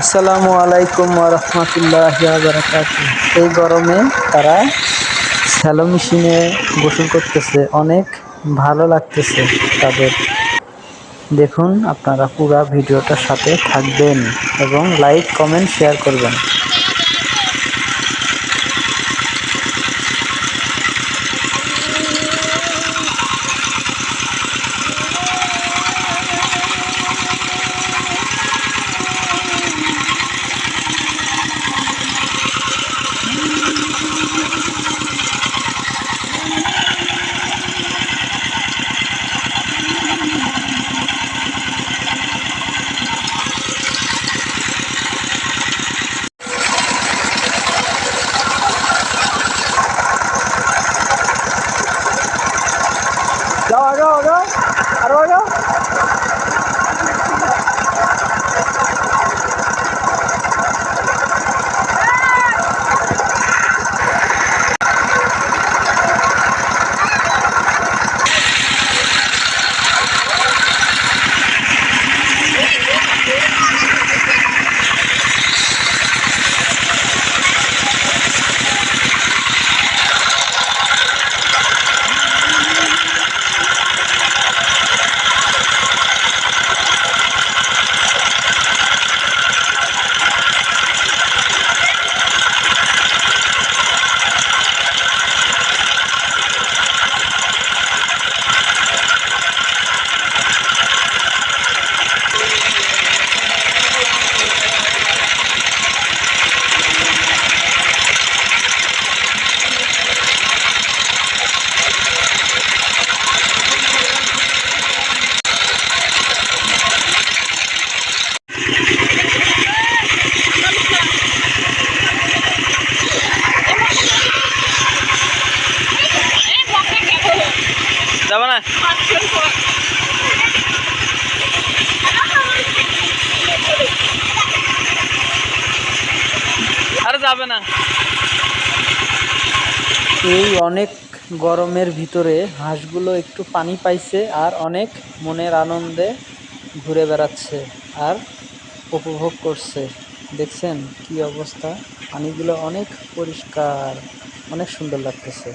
আসসালামু আলাইকুম রহমতুল্লাহ বারাকাত এই গরমে তারা স্যালো মেশিনে গোসল করতেছে, অনেক ভালো লাগতেছে তাদের। দেখুন আপনারা পুরা ভিডিওটার সাথে থাকবেন এবং লাইক, কমেন্ট, শেয়ার করবেন। arroyo, arroyo. আরে যাবে না। এই অনেক গরমের ভিতরে হাঁসগুলো একটু পানি পাইছে আর অনেক মনের আনন্দে ঘুরে বেড়াচ্ছে আর উপভোগ করছে। দেখছেন কি অবস্থা? পানিগুলো অনেক পরিষ্কার, অনেক সুন্দর লাগতেছে।